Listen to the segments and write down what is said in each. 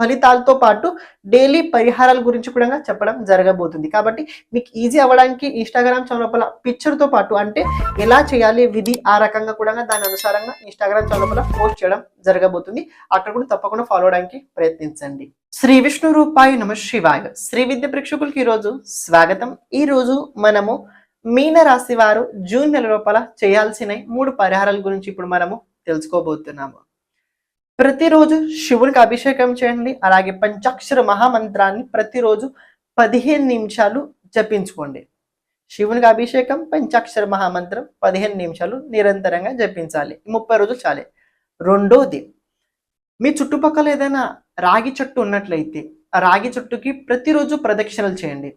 ఫలితాలతో పాటు డైలీ పరిహారాల గురించి కూడా చెప్పడం జరగబోతుంది. కాబట్టి మీకు ఈజీ అవ్వడానికి ఇన్స్టాగ్రామ్ చౌలపల పిక్చర్తో పాటు అంటే ఎలా చేయాలి విధి ఆ రకంగా కూడా దాని అనుసారంగా ఇన్స్టాగ్రామ్ చౌలపల పోస్ట్ చేయడం జరగబోతుంది. అక్కడ కూడా తప్పకుండా ఫాలో అవడానికి ప్రయత్నించండి. శ్రీ విష్ణు రూపాయి నమ శివాయ. శ్రీ విద్య ప్రేక్షకులకి ఈరోజు స్వాగతం. ఈ రోజు మనము మీన రాశి వారు జూన్ నెల లోపల చేయాల్సిన మూడు పరిహారాల గురించి ఇప్పుడు మనము తెలుసుకోబోతున్నాము. ప్రతిరోజు శివునికి అభిషేకం చేయండి. అలాగే పంచాక్షర మహామంత్రాన్ని ప్రతిరోజు పదిహేను నిమిషాలు జపించుకోండి. శివునికి అభిషేకం పంచాక్షర మహామంత్రం పదిహేను నిమిషాలు నిరంతరంగా జపించాలి. ముప్పై రోజులు చాలే. రెండోది మీ చుట్టుపక్కల ఏదైనా రాగి చెట్టు ఉన్నట్లయితే ఆ రాగి చెట్టుకి ప్రతిరోజు ప్రదక్షిణలు చేయండి.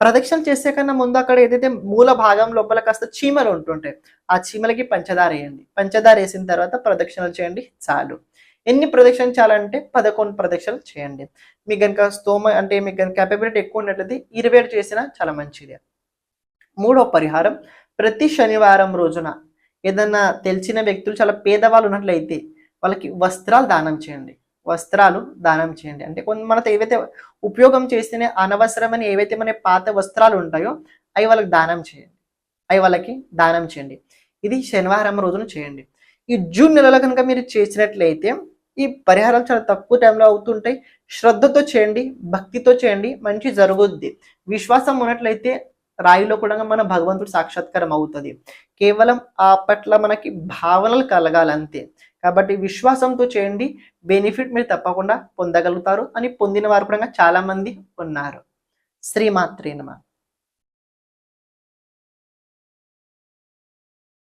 ప్రదక్షిణ చేసే కన్నా ముందు అక్కడ ఏదైతే మూల భాగం లోపల కాస్త చీమలు ఉంటుంటాయి ఆ చీమలకి పంచదార వేయండి. పంచదార వేసిన తర్వాత ప్రదక్షిణలు చేయండి. చాలు. ఎన్ని ప్రదక్షిణలు చేయాలంటే పదకొండు ప్రదక్షిణలు చేయండి. మీకు కనుక స్తోమ అంటే మీకు కనుక కెపబిలిటీ ఎక్కువ ఉన్నట్లయితే ఇరవై ఏడు చేసినా చాలా మంచిది. మూడో పరిహారం ప్రతి శనివారం రోజున ఏదన్నా తెలిసిన వ్యక్తులు చాలా పేదవాళ్ళు ఉన్నట్లయితే వాళ్ళకి వస్త్రాలు దానం చేయండి. వస్త్రాలు దానం చేయండి. అంటే కొంత మనతో ఏవైతే ఉపయోగం చేస్తేనే అనవసరమైన ఏవైతే మన పాత వస్త్రాలు ఉంటాయో అవి వాళ్ళకి దానం చేయండి. అవి వాళ్ళకి దానం చేయండి. ఇది శనివారం రోజున చేయండి. ఈ జూన్ నెలలో కనుక మీరు చేసినట్లయితే ఈ పరిహారాలు చాలా తక్కువ టైంలో అవుతుంటాయి. శ్రద్ధతో చేయండి భక్తితో చేయండి మంచి జరుగుద్ది. విశ్వాసం ఉన్నట్లయితే రాయిలో కూడా మన భగవంతుడు సాక్షాత్కారం అవుతుంది. కేవలం ఆ పట్ల మనకి భావనలు కలగాలంతే. కాబట్టి విశ్వాసంతో చేయండి బెనిఫిట్ మీరు తప్పకుండా పొందగలుగుతారు అని పొందిన వారు కూడా చాలా మంది ఉన్నారు శ్రీమాత్రేనమా